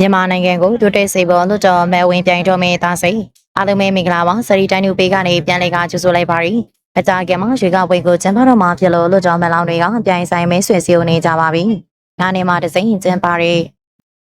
မြန်မာနိုင်ငံကိုတိုးတက်စေဖို့လွတ်တော်မဲဝင်ပြိုင်တော်မင်းသားစိန်အားလုံးပဲမင်္ဂလာပါစရီတိုင်းလူပေးကနေပြန်လည်ကကြိုဆိုလိုက်ပါရီအကြကမှာရွေကဝေကိုကျင်းပတော်မှာဖြစ်လို့လွတ်တော်မဲလောင်းတွေကပြိုင်ဆိုင်မဲဆွေစီကိုနေကြပါပြီ။နာနေမှာတစ်စိန်ကျင်းပါရီ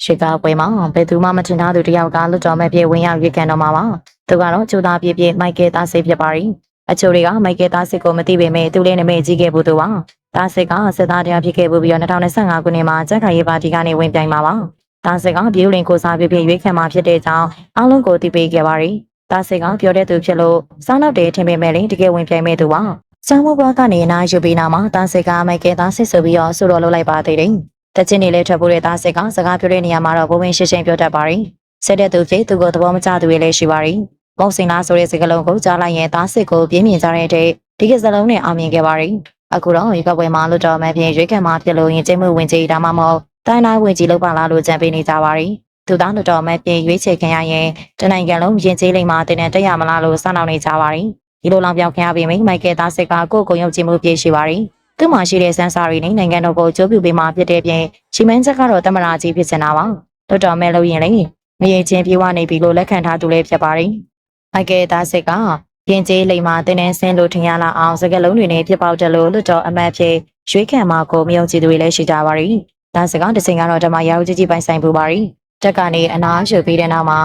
ရွေကဝေမှာဘယ်သူမှမထင်ထားသူတယောက်ကလွတ်တော်မဲပြေဝင်ရောက်ရွေးခံတော်မှာပါ။သူကတော့ကျူသားပြေပြေမိုက်ကယ်သားစိဖြစ်ပါရီအချို့တွေကမိုက်ကယ်သားစစ်ကိုမသိပေမဲ့သူလေးနာမည်ကြီးခဲ့ဘူးသူပါ။သားစစ်ကစစ်သားတရားဖြစ်ခဲ့ပြီးတော့2025ခုနှစ်မှာကြက်ခိုင်ရေးပါတီကနေဝင်ပြိုင်မှာပါ။ တားစစ်ကပြည်ဦးလင်ကိုစားပြပြရွေးခံမှာဖြစ်တဲ့ကြောင်းအားလုံးကိုသိပေးခဲ့ပါရီ။တားစစ်ကပြောတဲ့သူဖြစ်လို့စားနောက်တယ်ထင်ပေမဲ့လည်းတကယ်ဝင်ပြိုင်မဲ့သူပါ။ဆောင်းဘွားကနေနာယူပြီးနာမှာတားစစ်ကမိုက်ကယ်သားစစ်ဆိုပြီးတော့ဆူတော်လုပ်လိုက်ပါသေးတယ်။တချင်နေလဲထွက်ဖို့တဲ့တားစစ်ကစကားပြောတဲ့နေရာမှာတော့ဘုံဝင်ရှင်းရှင်းပြောတတ်ပါရီ။ဆက်တဲ့သူဖြစ်သူကိုသဘောမကျသူတွေလည်းရှိပါရီ။မုံစင်လားဆိုတဲ့စကားလုံးကိုကြားလိုက်ရင်တားစစ်ကိုပြင်းပြင်းကြတဲ့တဲ့ဒီကစလုံးနဲ့အောင်မြင်ခဲ့ပါရီ။အခုတော့ရေကပွဲမှာလွတ်တော်မှပြင်ရွေးခံမှာဖြစ်လို့ရင်ကျင်းမှုဝင်ကြီးဒါမှမဟုတ်တိုင်းတိုင်းဝင်ကြီးလောက်ပါလားလို့ကြံပေးနေကြပါရီ။သူသားလွတ်တော်မှပြင်ရွေးချယ်ခံရရင်တနိုင်ငံလုံးရင်ကျေးလိမ့်မှာတင်တဲ့တက်ရမလားလို့စောင့်နေကြပါရီ။ဒီလိုလောင်ပြောင်ခံရပြီးမိမိုက်ကယ်သားစစ်ကကိုယ့်ကိုယ်ယုံကြည်မှုပြည့်ရှိပါရီ။သူ့မှာရှိတဲ့စန်းစာရီနဲ့နိုင်ငံတော်ကိုကြိုးပြပေးမှဖြစ်တဲ့ပြင်ချီမန်းချက်ကတော့တမရာကြီးဖြစ်နေတာပါ။လွတ်တော်မဲလို့ရင်လေမရင်ချင်းပြေးဝနေပြီလို့လက်ခံထားသူလည်းဖြစ်ပါရီ။မိုက်ကယ်သားစစ်ကရင်ကျေးလိမ့်မှာတင်းတင်းဆင်းလို့ထင်ရလာအောင်စကလုံးတွေနဲ့ဖြစ်ပေါက်တယ်လို့လွတ်တော်အမတ်ဖြစ်ရွေးခံမှာကိုမယုံကြည်သူတွေလည်းရှိကြပါရီ။ ဒါစကတစ်စင်ကတော့ဓမ္မရာဦးကြီးကြီးပိုင်ဆိုင်ပူပါရီ။တက်ကနေအနာရှုပြီးတဲ့နောက်မှာ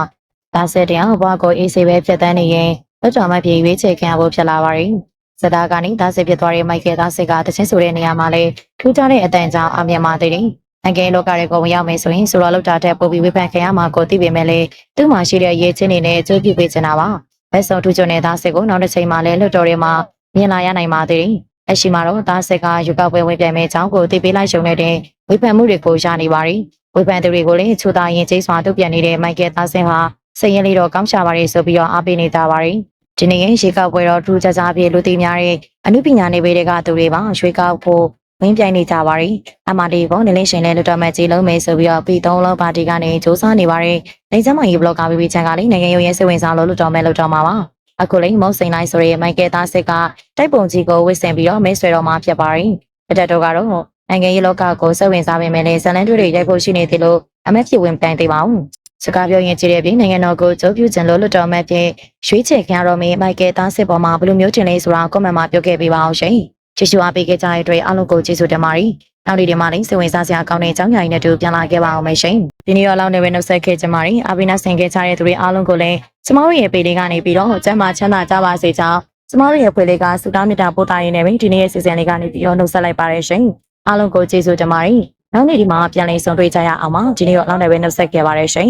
ဒါဆက်တရားဘွားကိုအေးစေးပဲဖြတ်တန်းနေရင်လွတ်တော်မှပြေးရွေးချယ်ခံရဖို့ဖြစ်လာပါရီ။စတာကနေဒါဆက်ဖြစ်သွားတဲ့မိုက်ကယ်သားစစ်ကတချင်းဆိုတဲ့နေရာမှာလေထူးခြားတဲ့အတန်ကြောင့်အမြင်မှာသေးတယ်။အငယ်လောကရဲ့ကိုဝင်ရောက်မယ်ဆိုရင်ဆိုတော့လောက်တာတဲ့ပို့ပြီးဝေဖန်ခံရမှာကိုသိပေမဲ့လေသူ့မှာရှိတဲ့ရေးချင်းတွေနဲ့အကျိုးပြုပေးချင်တာပါ။ဘက်ဆောင်ထူးချွန်တဲ့သားစစ်ကိုနောက်တစ်ချိန်မှလည်းလွတ်တော်တွေမှာမြင်လာရနိုင်ပါသေးတယ်။ အရှိမှာတော့သားစစ်ကယူကောက်ပွဲဝင်ပြိုင်မဲ့အကြောင်းကိုသိပေးလိုက်ရှုံနေတဲ့ဝေဖန်မှုတွေကိုရနေပါရီ။ဝေဖန်သူတွေကိုလည်းချူသားရင်ကျေးစွာတုတ်ပြန်နေတဲ့မိုက်ကယ်သားစင်ဟာစိတ်ရင်းလေးတော့ကောင်းရှာပါရီဆိုပြီးတော့အားပေးနေကြပါရီ။ဒီနေ့ရေကောက်ပွဲတော့ထူးခြားခြားပြေလူသိများတဲ့အမှုပညာနေပေတွေကသူတွေပါရွှေကောက်ဖို့ဝင်းပြိုင်နေကြပါရီအမလီကိုနလင်းရှင်လဲလွတ်တော်မဲ့ကြီးလုံးမယ်ဆိုပြီးတော့ပြည်သုံးလုံးပါတီကနေစ조사နေပါရီနေစမ်းမကြီးဘလော့ကာဘီဘီချန်ကလည်းနိုင်ငံရုံရဲ့စိတ်ဝင်စားလို့လွတ်တော်မဲ့လွတ်တော်မှာပါ အခုလိမ့်မုတ်စိန်လိုက်ဆိုရဲမိုက်ကယ်သားစစ်ကတိုက်ပုံကြီးကိုဝစ်ဆင်ပြီးတော့မဲဆွဲတော်မှာဖြစ်ပါရီအတက်တော့ကတော့နိုင်ငံရေးလောကကိုစိတ်ဝင်စားပေမဲ့လည်းဇလန်တွေရိုက်ဖို့ရှိနေသေးလို့အမက်ဖြစ်ဝင်ပြိုင်သေးပါဘူးစကားပြောရင်ကြည့်ရပြီးနိုင်ငံတော်ကိုကြိုးပြခြင်းလို့လွတ်တော်မဲ့ဖြင့်ရွေးချယ်ခံရတော့မင်းမိုက်ကယ်သားစစ်ပေါ်မှာဘယ်လိုမျိုးထင်လဲဆိုတာကွန်မန့်မှာပြောခဲ့ပေးပါအောင်ရှင်ချစ်ချူအားပေးခဲ့ကြတဲ့အတွက်အားလုံးကိုကျေးဇူးတင်ပါတယ် နောက်ဒီဒီမှာလည်းစိတ်ဝင်စားစရာကောင်းတဲ့အကြောင်းအရာတွေနဲ့တူပြန်လာခဲ့ပါအောင်မယ်ရှင်ဒီနေ့ရောလောက်နေပဲနှုတ်ဆက်ခဲ့ကြပါရီအာဘိနာဆင်ခဲ့ကြတဲ့သူတွေအားလုံးကိုလည်းကျမတို့ရဲ့ပေလေးကနေပြီးတော့ကျမ်းမာချမ်းသာကြပါစေကြောင်းကျမတို့ရဲ့ဖွေလေးကစုတောင်းမြတ်တာပို့တာရင်းနဲ့ပဲဒီနေ့ရဲ့စီစဉ်လေးကနေပြီးတော့နှုတ်ဆက်လိုက်ပါရရှင်အားလုံးကိုကျေးဇူးတင်ပါတယ်နောက်နေ့ဒီမှာပြန်လည်ဆုံတွေ့ကြရအောင်ပါဒီနေ့ရောလောက်နေပဲနှုတ်ဆက်ခဲ့ပါရရှင်